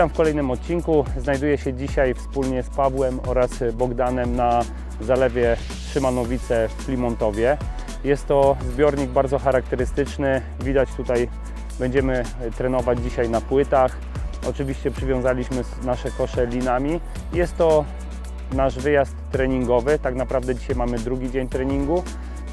Witam w kolejnym odcinku. Znajduję się dzisiaj wspólnie z Pawłem oraz Bogdanem na zalewie Szymanowice w Klimontowie. Jest to zbiornik bardzo charakterystyczny. Widać tutaj będziemy trenować dzisiaj na płytach. Oczywiście przywiązaliśmy nasze kosze linami. Jest to nasz wyjazd treningowy. Tak naprawdę dzisiaj mamy drugi dzień treningu.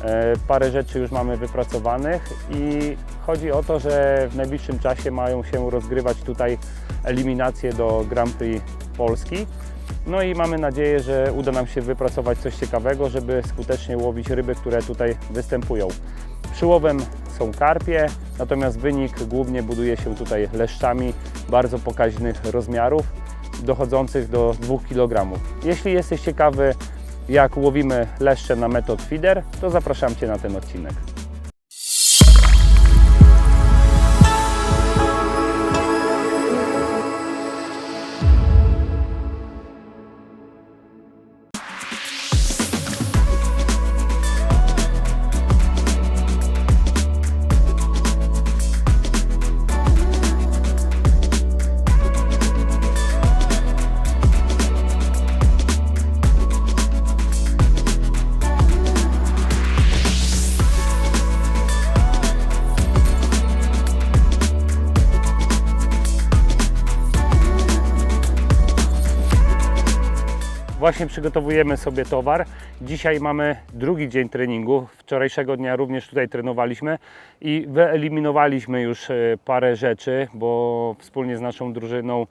E, Parę rzeczy już mamy wypracowanych i chodzi o to, że w najbliższym czasie mają się rozgrywać tutaj eliminacje do Grand Prix Polski. No i mamy nadzieję, że uda nam się wypracować coś ciekawego, żeby skutecznie łowić ryby, które tutaj występują. Przyłowem są karpie, natomiast wynik głównie buduje się tutaj leszczami bardzo pokaźnych rozmiarów, dochodzących do 2 kg. Jeśli jesteś ciekawy, jak łowimy leszcze na metod feeder, to zapraszam Cię na ten odcinek. Właśnie przygotowujemy sobie towar. Dzisiaj mamy drugi dzień treningu. Wczorajszego dnia również tutaj trenowaliśmy i wyeliminowaliśmy już e, parę rzeczy, bo wspólnie z naszą drużyną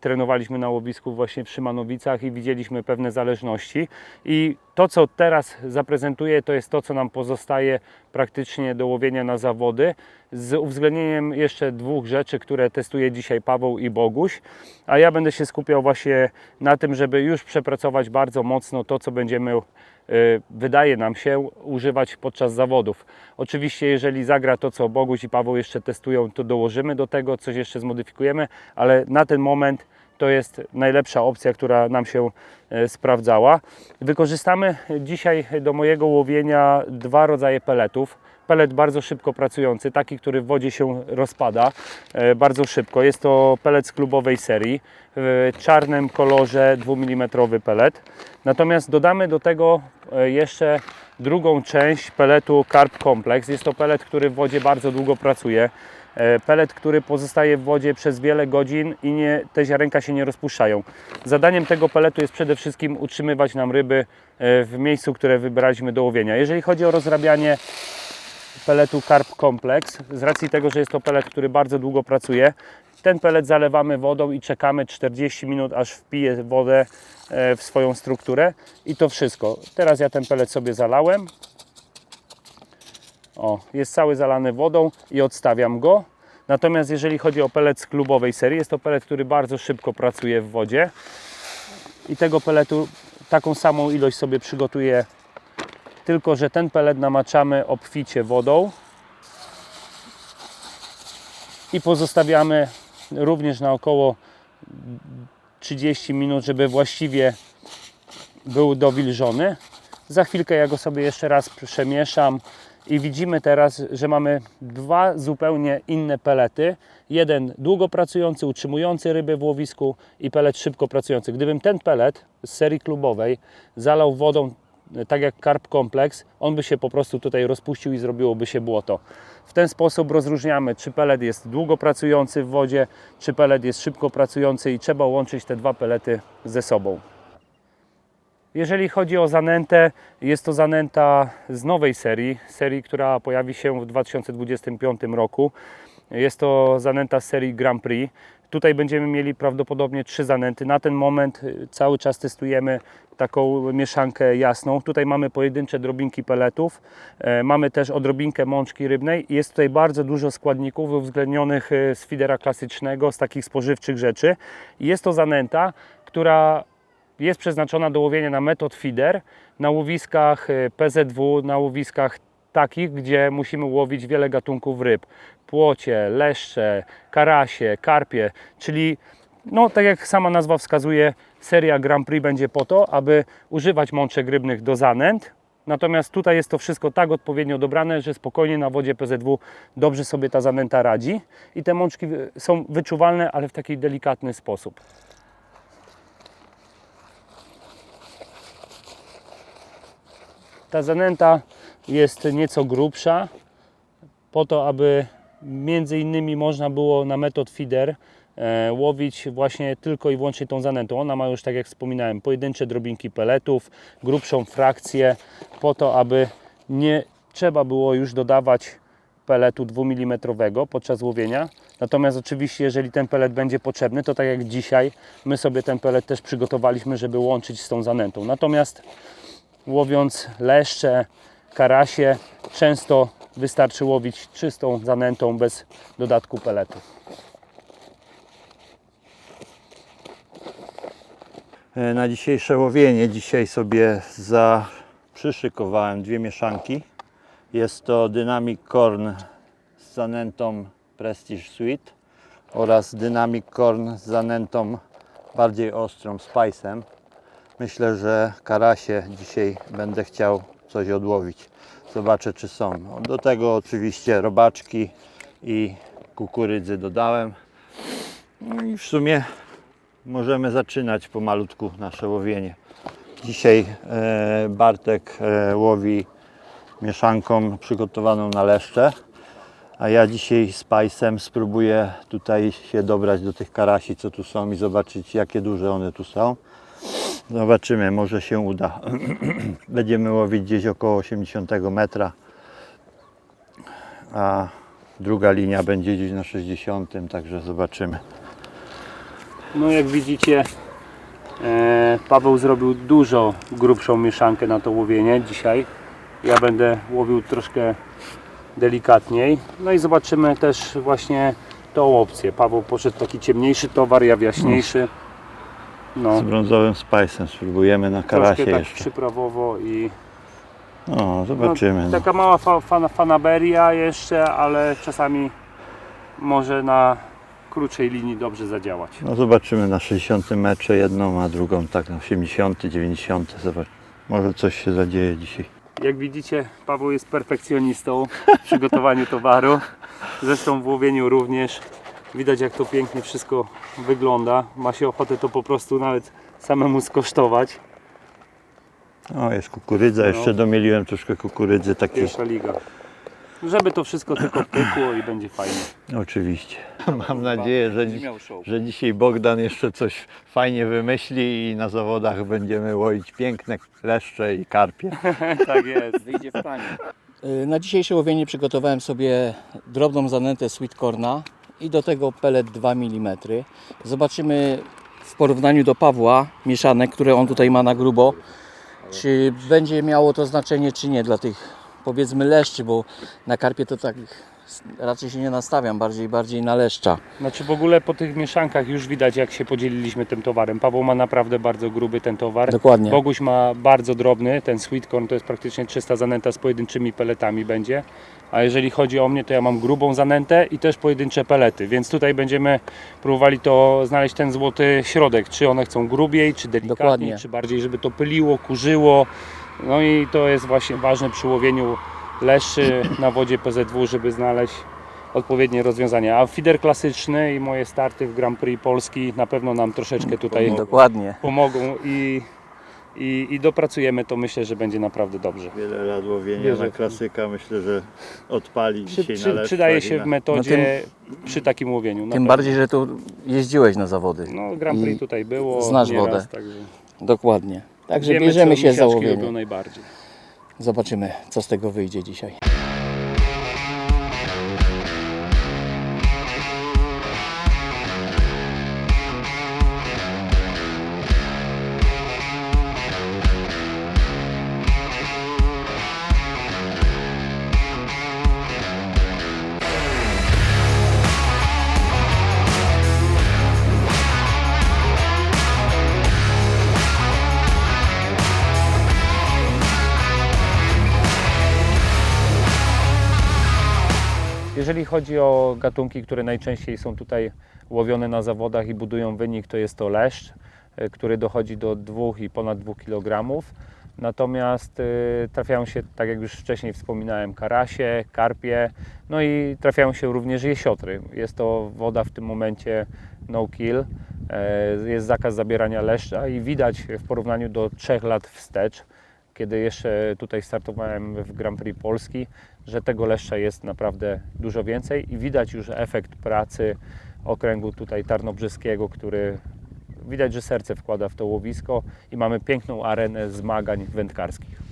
trenowaliśmy na łowisku właśnie przy Manowicach i widzieliśmy pewne zależności. I to, co teraz zaprezentuję, to jest to, co nam pozostaje praktycznie do łowienia na zawody, z uwzględnieniem jeszcze dwóch rzeczy, które testuje dzisiaj Paweł i Boguś. A ja będę się skupiał właśnie na tym, żeby już przepracować bardzo mocno to, co będziemy wydaje nam się używać podczas zawodów. Oczywiście, jeżeli zagra to, co Boguś i Paweł jeszcze testują, to dołożymy do tego, coś jeszcze zmodyfikujemy, ale na ten moment to jest najlepsza opcja, która nam się e, sprawdzała. Wykorzystamy dzisiaj do mojego łowienia dwa rodzaje peletów. Pelet bardzo szybko pracujący, taki, który w wodzie się rozpada e, bardzo szybko. Jest to pelet z klubowej serii w czarnym kolorze 2 mm pelet. Natomiast dodamy do tego e, jeszcze drugą część peletu Carp Complex. Jest to pelet, który w wodzie bardzo długo pracuje. E, Pelet, który pozostaje w wodzie przez wiele godzin i nie, te ziarenka się nie rozpuszczają. Zadaniem tego peletu jest przede wszystkim utrzymywać nam ryby w miejscu, które wybraliśmy do łowienia. Jeżeli chodzi o rozrabianie peletu Carp Complex, z racji tego, że jest to pelet, który bardzo długo pracuje, ten pelet zalewamy wodą i czekamy 40 minut, aż wpije wodę e, w swoją strukturę i to wszystko. Teraz ja ten pelet sobie zalałem. O, jest cały zalany wodą i odstawiam go. Natomiast jeżeli chodzi o pelet z klubowej serii, jest to pelet, który bardzo szybko pracuje w wodzie. I tego peletu taką samą ilość sobie przygotuję, tylko że ten pelet namaczamy obficie wodą i pozostawiamy również na około 30 minut, żeby właściwie był dowilżony. Za chwilkę ja go sobie jeszcze raz przemieszam i widzimy teraz, że mamy dwa zupełnie inne pelety. Jeden długo pracujący, utrzymujący ryby w łowisku i pelet szybko pracujący. Gdybym ten pelet z serii klubowej zalał wodą tak jak Carp Complex, on by się po prostu tutaj rozpuścił i zrobiłoby się błoto. W ten sposób rozróżniamy, czy pelet jest długo pracujący w wodzie, czy pelet jest szybko pracujący i trzeba łączyć te dwa pelety ze sobą. Jeżeli chodzi o zanętę, jest to zanęta z nowej serii, serii, która pojawi się w 2025 roku. Jest to zanęta z serii Grand Prix. Tutaj będziemy mieli prawdopodobnie trzy zanęty. Na ten moment y, cały czas testujemy taką mieszankę jasną. Tutaj mamy pojedyncze drobinki peletów, e, mamy też odrobinkę mączki rybnej. Jest tutaj bardzo dużo składników uwzględnionych y, z fidera klasycznego, z takich spożywczych rzeczy. Jest to zanęta, która jest przeznaczona do łowienia na metod feeder, na łowiskach y, PZW, na łowiskach takich, gdzie musimy łowić wiele gatunków ryb. Płocie, leszcze, karasie, karpie, czyli no tak jak sama nazwa wskazuje, seria Grand Prix będzie po to, aby używać mączek rybnych do zanęt, Natomiast tutaj jest to wszystko tak odpowiednio dobrane, że spokojnie na wodzie PZW dobrze sobie ta zanęta radzi i te mączki są wyczuwalne, ale w taki delikatny sposób. Ta zanęta jest nieco grubsza, po to, aby między innymi można było na metod feeder e, łowić właśnie tylko i wyłącznie tą zanętą. Ona ma już, tak jak wspominałem, pojedyncze drobinki peletów, grubszą frakcję, po to, aby nie trzeba było już dodawać peletu 2 mm podczas łowienia. Natomiast oczywiście, jeżeli ten pelet będzie potrzebny, to tak jak dzisiaj, my sobie ten pelet też przygotowaliśmy, żeby łączyć z tą zanętą. Natomiast łowiąc leszcze, karasie, często wystarczy łowić czystą zanętą bez dodatku peletu. E, Na dzisiejsze łowienie dzisiaj sobie za przyszykowałem dwie mieszanki. Jest to Dynamic Corn z zanętą Prestige Sweet oraz Dynamic Corn z zanętą bardziej ostrą Spice'em. Myślę, że karasie dzisiaj będę chciał coś odłowić. Zobaczę czy są. No, Do tego oczywiście robaczki i kukurydzy dodałem. No i w sumie możemy zaczynać pomalutku nasze łowienie. Dzisiaj e, Bartek e, łowi mieszanką przygotowaną na leszcze, a ja dzisiaj z pajsem spróbuję tutaj się dobrać do tych karasi, co tu są i zobaczyć jakie duże one tu są. Zobaczymy, może się uda. Będziemy łowić gdzieś około 80 metra, a druga linia będzie gdzieś na 60, także zobaczymy. No jak widzicie, e, Paweł zrobił dużo grubszą mieszankę na to łowienie dzisiaj. Ja będę łowił troszkę delikatniej. No i zobaczymy też właśnie tą opcję. Paweł poszedł taki ciemniejszy towar, ja w jaśniejszy. No, Z brązowym spajsem spróbujemy na troszkę karasie tak jeszcze. przyprawowo i No, zobaczymy. No, taka mała fa fan fanaberia jeszcze, ale czasami może na krótszej linii dobrze zadziałać. no zobaczymy na 60 metrze jedną, a drugą tak na 80, 90. Zobacz. Może coś się zadzieje dzisiaj. Jak widzicie, Paweł jest perfekcjonistą w przygotowaniu towaru. Zresztą w łowieniu również. Widać jak to pięknie wszystko wygląda. Ma się ochotę to po prostu nawet samemu skosztować. O, jest kukurydza, jeszcze domieliłem troszkę kukurydzy takiej. Pierwsza liga. Żeby to wszystko tylko pykło i będzie fajnie. Oczywiście. Mam nadzieję, że, dzi- że dzisiaj Bogdan jeszcze coś fajnie wymyśli i na zawodach będziemy łowić piękne leszcze i karpie. Tak jest. wyjdzie w. Y, Na dzisiejsze łowienie przygotowałem sobie drobną zanętę sweet corna i do tego pelet 2 mm. Zobaczymy w porównaniu do Pawła mieszanek, które on tutaj ma na grubo, czy będzie miało to znaczenie, czy nie dla tych powiedzmy leszczy, bo na karpie to tak raczej się nie nastawiam, bardziej bardziej na leszcza. Znaczy w ogóle po tych mieszankach już widać jak się podzieliliśmy tym towarem. Paweł ma naprawdę bardzo gruby ten towar. Dokładnie. Boguś ma bardzo drobny, ten sweet corn to jest praktycznie czysta zanęta z pojedynczymi peletami będzie. A jeżeli chodzi o mnie, to ja mam grubą zanętę i też pojedyncze pelety, więc tutaj będziemy próbowali to znaleźć ten złoty środek, czy one chcą grubiej, czy delikatniej, Dokładnie. czy bardziej, żeby to pyliło, kurzyło. No i to jest właśnie ważne przy łowieniu leszczy na wodzie PZW, żeby znaleźć odpowiednie rozwiązania. A feeder klasyczny i moje starty w Grand Prix Polski na pewno nam troszeczkę tutaj Dokładnie. pomogą i, i, i dopracujemy to. Myślę, że będzie naprawdę dobrze. Wiele lat łowienia na klasyka myślę, że odpali Przy, dzisiaj przy, na przydaje się w metodzie przy takim łowieniu. na Tym pewno. bardziej, że tu jeździłeś na zawody. No, Grand Prix I tutaj było. znasz nieraz, wodę. Także Dokładnie. Także wiemy, bierzemy co się za misiaczki lubią łowienie. najbardziej. Zobaczymy, co z tego wyjdzie dzisiaj. Jeżeli chodzi o gatunki, które najczęściej są tutaj łowione na zawodach i budują wynik, to jest to leszcz, e, który dochodzi do 2 i ponad 2 kg. Natomiast y, trafiają się, tak jak już wcześniej wspominałem, karasie, karpie, no i trafiają się również jesiotry. Jest to woda w tym momencie no kill. E, Jest zakaz zabierania leszcza i widać w porównaniu do trzech lat wstecz, kiedy jeszcze tutaj startowałem w Grand Prix Polski, że tego leszcza jest naprawdę dużo więcej i widać już efekt pracy okręgu tutaj tarnobrzeskiego, który widać, że serce wkłada w to łowisko i mamy piękną arenę zmagań wędkarskich.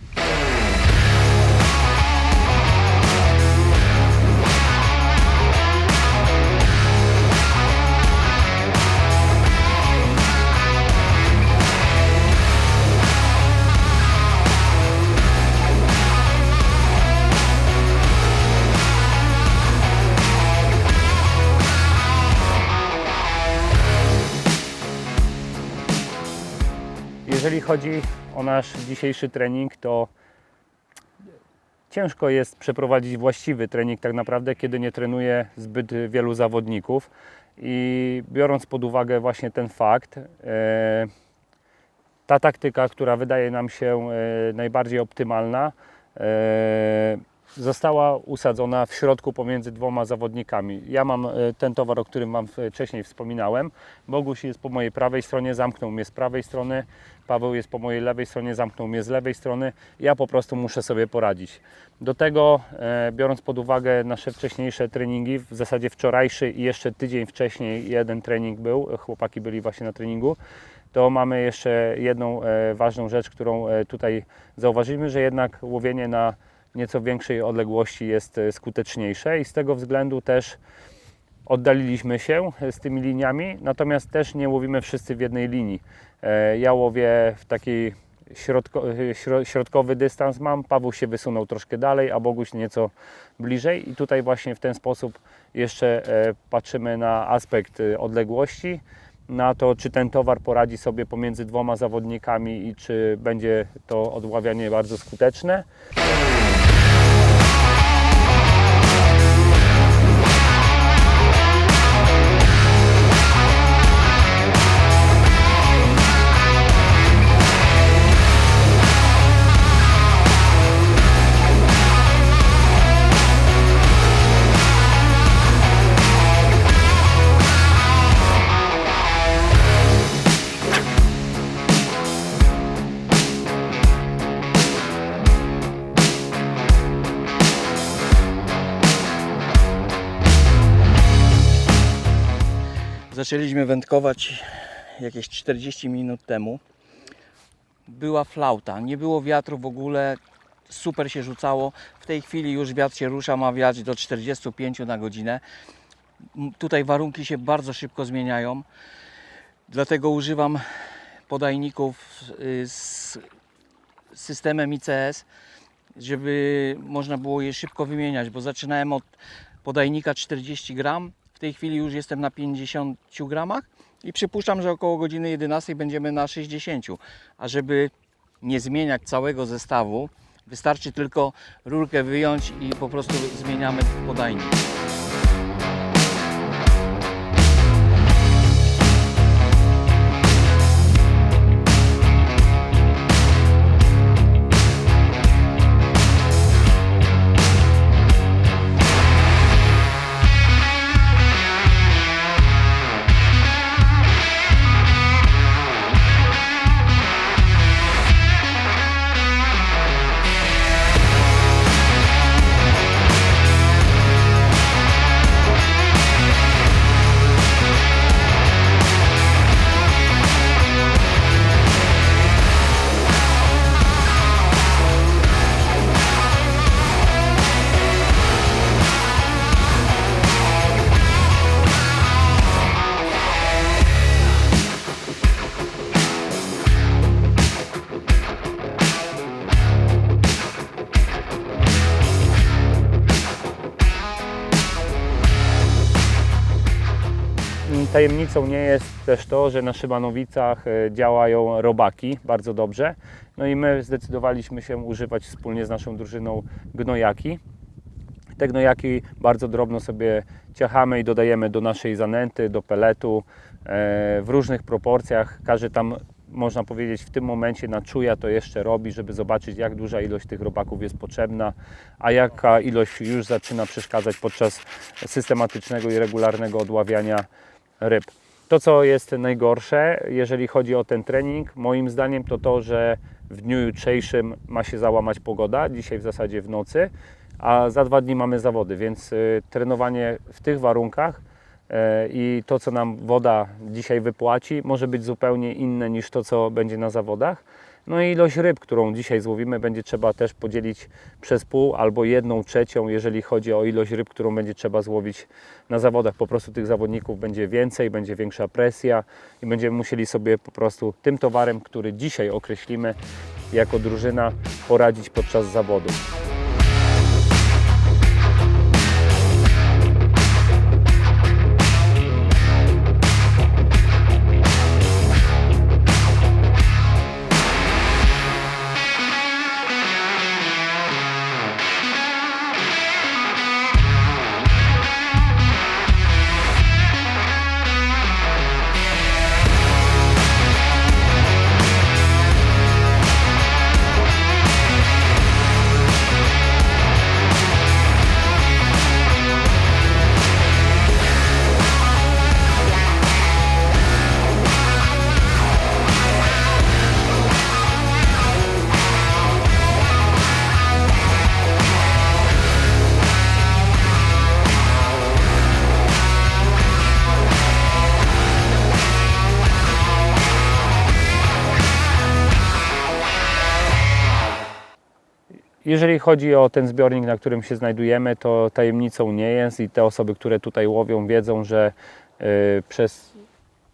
Chodzi o nasz dzisiejszy trening, to ciężko jest przeprowadzić właściwy trening tak naprawdę, kiedy nie trenuje zbyt wielu zawodników. I biorąc pod uwagę właśnie ten fakt, e, ta taktyka, która wydaje nam się e, najbardziej optymalna, e, została usadzona w środku pomiędzy dwoma zawodnikami. Ja mam ten towar, o którym Wam wcześniej wspominałem. Boguś jest po mojej prawej stronie, zamknął mnie z prawej strony. Paweł jest po mojej lewej stronie, zamknął mnie z lewej strony. Ja po prostu muszę sobie poradzić. Do tego, e, biorąc pod uwagę nasze wcześniejsze treningi, w zasadzie wczorajszy i jeszcze tydzień wcześniej jeden trening był, chłopaki byli właśnie na treningu, to mamy jeszcze jedną e, ważną rzecz, którą e, tutaj zauważyliśmy, że jednak łowienie na nieco większej odległości jest e, skuteczniejsze i z tego względu też oddaliliśmy się z tymi liniami, natomiast też nie łowimy wszyscy w jednej linii. E, Ja łowię w taki środko, e, śro- środkowy dystans mam, Paweł się wysunął troszkę dalej, a Boguś nieco bliżej i tutaj właśnie w ten sposób jeszcze e, patrzymy na aspekt odległości, na to, czy ten towar poradzi sobie pomiędzy dwoma zawodnikami i czy będzie to odławianie bardzo skuteczne. Zaczęliśmy wędkować jakieś 40 minut temu. Była flauta, nie było wiatru w ogóle, super się rzucało. W tej chwili już wiatr się rusza, ma wiać do 45 na godzinę. Tutaj warunki się bardzo szybko zmieniają, dlatego używam podajników y, z systemem ICS, żeby można było je szybko wymieniać, bo zaczynałem od podajnika 40 gram, w tej chwili już jestem na 50 gramach i przypuszczam, że około godziny 11 będziemy na 60. A żeby nie zmieniać całego zestawu, wystarczy tylko rurkę wyjąć i po prostu zmieniamy podajnik. Tajemnicą nie jest też to, że na Szymanowicach e, działają robaki bardzo dobrze. No i my zdecydowaliśmy się używać wspólnie z naszą drużyną gnojaki. Te gnojaki bardzo drobno sobie ciachamy i dodajemy do naszej zanęty, do peletu e, w różnych proporcjach. Każdy tam można powiedzieć, w tym momencie na czuja to jeszcze robi, żeby zobaczyć, jak duża ilość tych robaków jest potrzebna, a jaka ilość już zaczyna przeszkadzać podczas systematycznego i regularnego odławiania ryb. To, co jest najgorsze, jeżeli chodzi o ten trening, moim zdaniem, to to, że w dniu jutrzejszym ma się załamać pogoda, dzisiaj w zasadzie w nocy, a za dwa dni mamy zawody, więc y, trenowanie w tych warunkach e, i to, co nam woda dzisiaj wypłaci, może być zupełnie inne niż to, co będzie na zawodach. No i ilość ryb, którą dzisiaj złowimy, będzie trzeba też podzielić przez pół albo jedną trzecią, jeżeli chodzi o ilość ryb, którą będzie trzeba złowić na zawodach. Po prostu tych zawodników będzie więcej, będzie większa presja i będziemy musieli sobie po prostu tym towarem, który dzisiaj określimy jako drużyna, poradzić podczas zawodów. Jeżeli chodzi o ten zbiornik, na którym się znajdujemy, to tajemnicą nie jest i te osoby, które tutaj łowią, wiedzą, że y, przez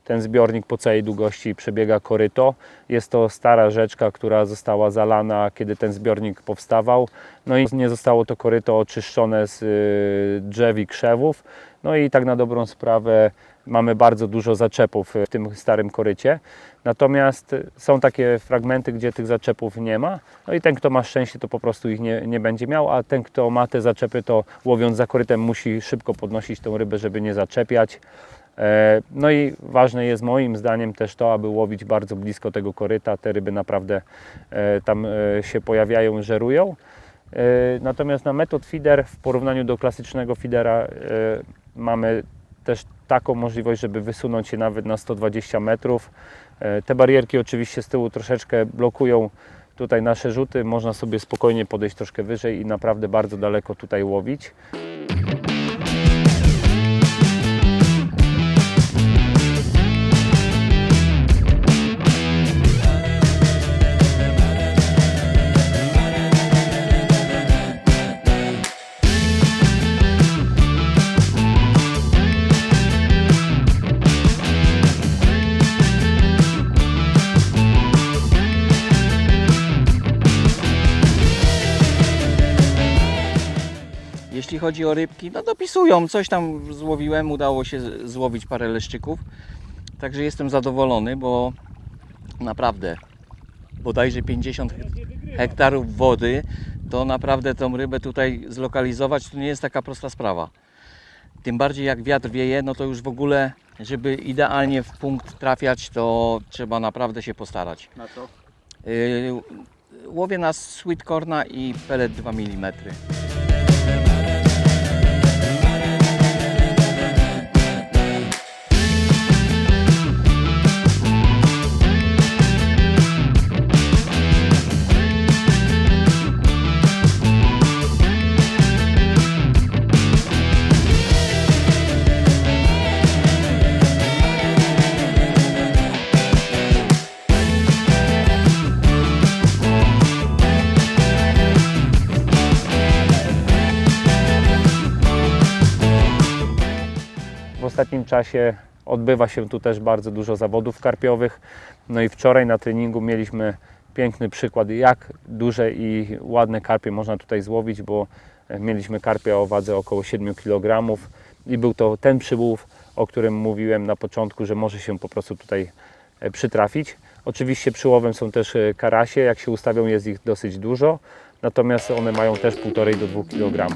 ten zbiornik po całej długości przebiega koryto. Jest to stara rzeczka, która została zalana, kiedy ten zbiornik powstawał. No i nie zostało to koryto oczyszczone z y, drzew i krzewów. No i tak na dobrą sprawę mamy bardzo dużo zaczepów w tym starym korycie. Natomiast są takie fragmenty, gdzie tych zaczepów nie ma. No i ten, kto ma szczęście, to po prostu ich nie, nie będzie miał, a ten, kto ma te zaczepy, to łowiąc za korytem musi szybko podnosić tą rybę, żeby nie zaczepiać. E, No i ważne jest moim zdaniem też to, aby łowić bardzo blisko tego koryta. Te ryby naprawdę e, tam e, się pojawiają, żerują. E, Natomiast na metod feeder w porównaniu do klasycznego feedera e, mamy też taką możliwość, żeby wysunąć się nawet na 120 metrów. E, Te barierki oczywiście z tyłu troszeczkę blokują tutaj nasze rzuty. Można sobie spokojnie podejść troszkę wyżej i naprawdę bardzo daleko tutaj łowić. Chodzi o rybki, no dopisują. Coś tam złowiłem, udało się złowić parę leszczyków. Także jestem zadowolony, bo naprawdę bodajże 50 hektarów wody, to naprawdę tą rybę tutaj zlokalizować to nie jest taka prosta sprawa. Tym bardziej jak wiatr wieje, no to już w ogóle, żeby idealnie w punkt trafiać, to trzeba naprawdę się postarać. Na co? Yy, łowię na sweet corna i pellet 2 mm. Ostatnim czasie odbywa się tu też bardzo dużo zawodów karpiowych. No i wczoraj na treningu mieliśmy piękny przykład, jak duże i ładne karpie można tutaj złowić, bo mieliśmy karpia o wadze około 7 kg i był to ten przyłów, o którym mówiłem na początku, że może się po prostu tutaj e, przytrafić. Oczywiście przyłowem są też e, karasie, jak się ustawią jest ich dosyć dużo, natomiast one mają też 1,5 do 2 kg.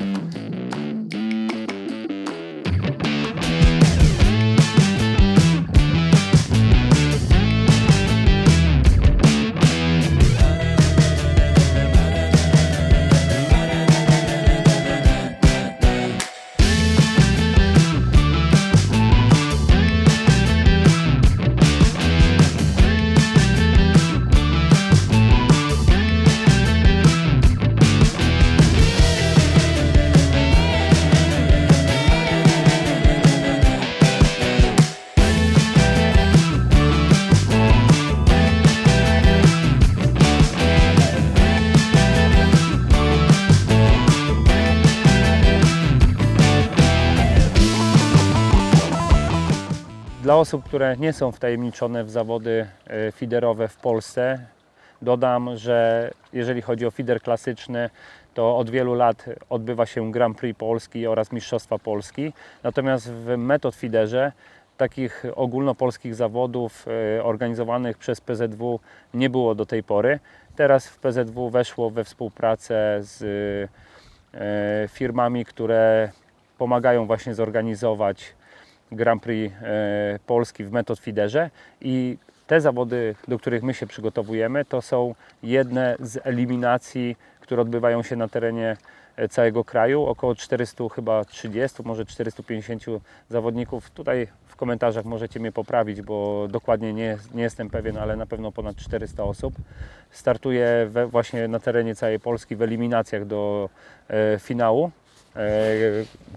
Dla osób, które nie są wtajemniczone w zawody e, fiderowe w Polsce, dodam, że jeżeli chodzi o fider klasyczny, to od wielu lat odbywa się Grand Prix Polski oraz Mistrzostwa Polski. Natomiast w metod fiderze takich ogólnopolskich zawodów e, organizowanych przez PZW nie było do tej pory. Teraz w PZW weszło we współpracę z e, firmami, które pomagają właśnie zorganizować Grand Prix e, Polski w metod fiderze i te zawody, do których my się przygotowujemy, to są jedne z eliminacji, które odbywają się na terenie e, całego kraju. Około 400, chyba 30, może 450 zawodników. Tutaj w komentarzach możecie mnie poprawić, bo dokładnie nie, nie jestem pewien, ale na pewno ponad 400 osób startuje we, właśnie na terenie całej Polski w eliminacjach do e, finału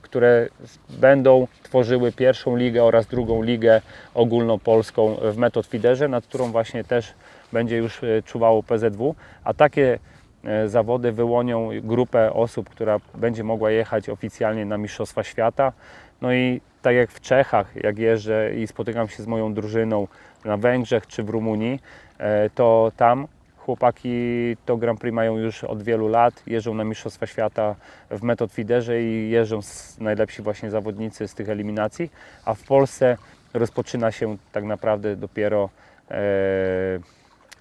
które będą tworzyły pierwszą ligę oraz drugą ligę ogólnopolską w Metod Fiderze, nad którą właśnie też będzie już e, czuwało PZW, a takie e, zawody wyłonią grupę osób, która będzie mogła jechać oficjalnie na Mistrzostwa Świata. No i tak jak w Czechach, jak jeżdżę i spotykam się z moją drużyną na Węgrzech czy w Rumunii, e, to tam Chłopaki to Grand Prix mają już od wielu lat, jeżdżą na Mistrzostwa Świata w metod fiderze i jeżdżą najlepsi właśnie zawodnicy z tych eliminacji, a w Polsce rozpoczyna się tak naprawdę dopiero e,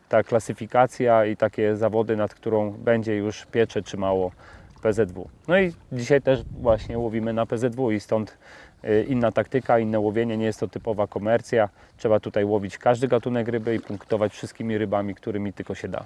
ta klasyfikacja i takie zawody, nad którą będzie już piecze trzymało PZW. No i dzisiaj też właśnie łowimy na PZW i stąd e, inna taktyka, inne łowienie, nie jest to typowa komercja. Trzeba tutaj łowić każdy gatunek ryby i punktować wszystkimi rybami, którymi tylko się da.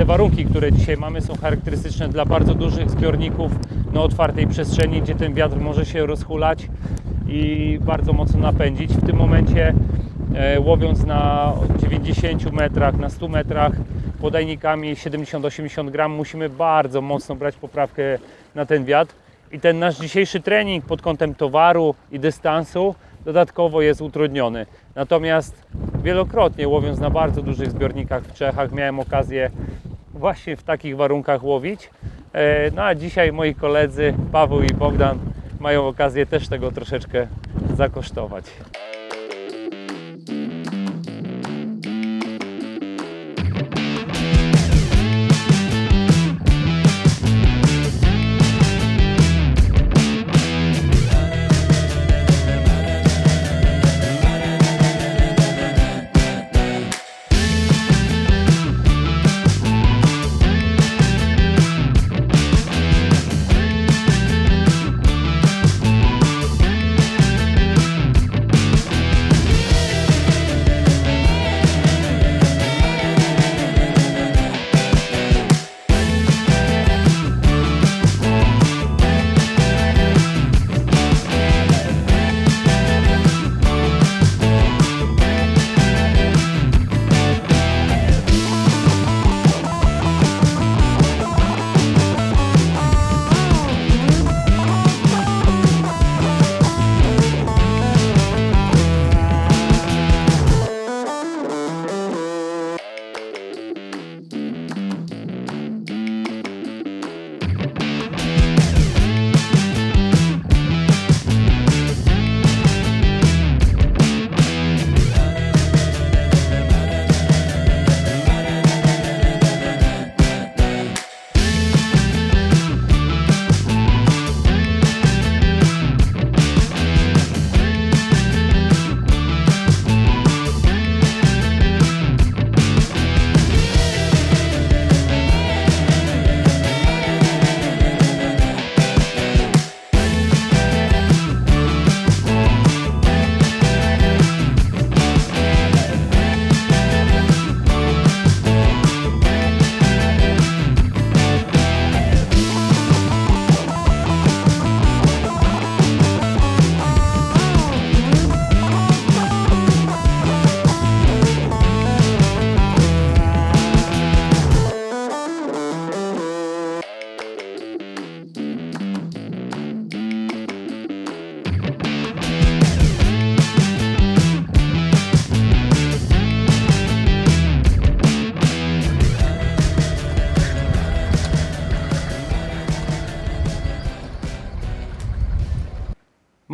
Te warunki, które dzisiaj mamy, są charakterystyczne dla bardzo dużych zbiorników na otwartej przestrzeni, gdzie ten wiatr może się rozhulać i bardzo mocno napędzić. W tym momencie e, łowiąc na 90 metrach, na 100 metrach podajnikami 70-80 gram musimy bardzo mocno brać poprawkę na ten wiatr i ten nasz dzisiejszy trening pod kątem towaru i dystansu dodatkowo jest utrudniony. Natomiast wielokrotnie łowiąc na bardzo dużych zbiornikach w Czechach miałem okazję właśnie w takich warunkach łowić. E, No a dzisiaj moi koledzy Paweł i Bogdan mają okazję też tego troszeczkę zakosztować.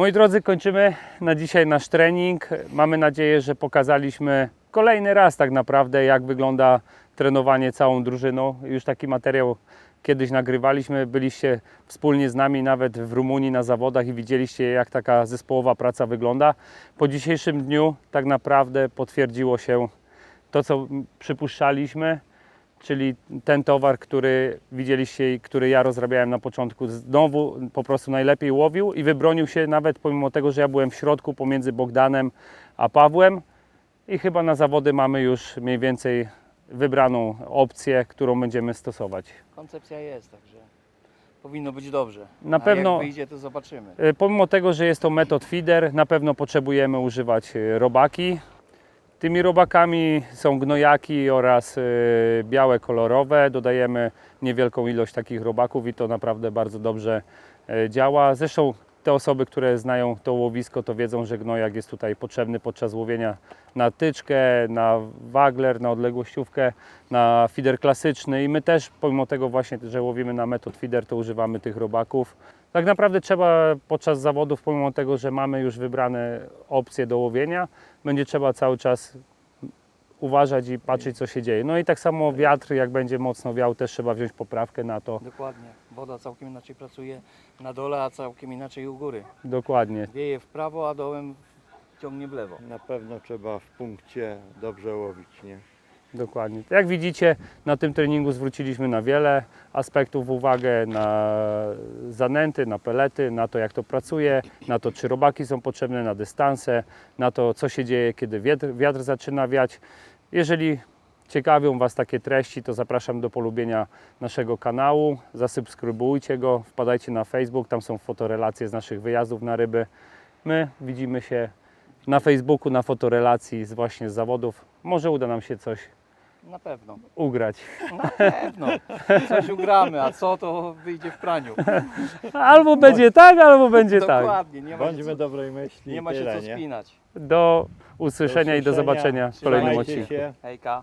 Moi drodzy, kończymy na dzisiaj nasz trening. Mamy nadzieję, że pokazaliśmy kolejny raz tak naprawdę, jak wygląda trenowanie całą drużyną. Już taki materiał kiedyś nagrywaliśmy, byliście wspólnie z nami nawet w Rumunii na zawodach i widzieliście, jak taka zespołowa praca wygląda. Po dzisiejszym dniu tak naprawdę potwierdziło się to, co przypuszczaliśmy, czyli ten towar, który widzieliście i który ja rozrabiałem na początku, znowu po prostu najlepiej łowił i wybronił się nawet pomimo tego, że ja byłem w środku pomiędzy Bogdanem a Pawłem i chyba na zawody mamy już mniej więcej wybraną opcję, którą będziemy stosować. Koncepcja jest, także powinno być dobrze. Na A pewno- jak wyjdzie, to zobaczymy. E, Pomimo tego, że jest to metod feeder, na pewno potrzebujemy używać e, robaki. Tymi robakami są gnojaki oraz e, białe kolorowe. Dodajemy niewielką ilość takich robaków i to naprawdę bardzo dobrze e, działa. Zresztą te osoby, które znają to łowisko, to wiedzą, że gnojak jest tutaj potrzebny podczas łowienia na tyczkę, na wagler, na odległościówkę, na feeder klasyczny i my też pomimo tego właśnie, że łowimy na metod feeder, to używamy tych robaków. Tak naprawdę trzeba podczas zawodów, pomimo tego, że mamy już wybrane opcje do łowienia, będzie trzeba cały czas uważać i patrzeć, co się dzieje. No i tak samo wiatr, jak będzie mocno wiał, też trzeba wziąć poprawkę na to. Dokładnie. Woda całkiem inaczej pracuje na dole, a całkiem inaczej u góry. Dokładnie. Wieje w prawo, a dołem ciągnie w lewo. Na pewno trzeba w punkcie dobrze łowić, nie? Dokładnie. Jak widzicie, na tym treningu zwróciliśmy na wiele aspektów uwagę, na zanęty, na pelety, na to jak to pracuje, na to czy robaki są potrzebne, na dystanse, na to co się dzieje, kiedy wiatr, wiatr zaczyna wiać. Jeżeli ciekawią Was takie treści, to zapraszam do polubienia naszego kanału, zasubskrybujcie go, wpadajcie na Facebook, tam są fotorelacje z naszych wyjazdów na ryby. My widzimy się na Facebooku, na fotorelacji z właśnie z zawodów. Może uda nam się coś Na pewno. ugrać. Na pewno. Coś ugramy, a co to wyjdzie w praniu. Albo będzie tak, albo będzie tak. Dokładnie. Nie ma, Bądźmy co, dobrej myśli nie ma się tyle, co nie? spinać. Do usłyszenia i do zobaczenia w kolejnym Trzymajcie odcinku. się. Hejka.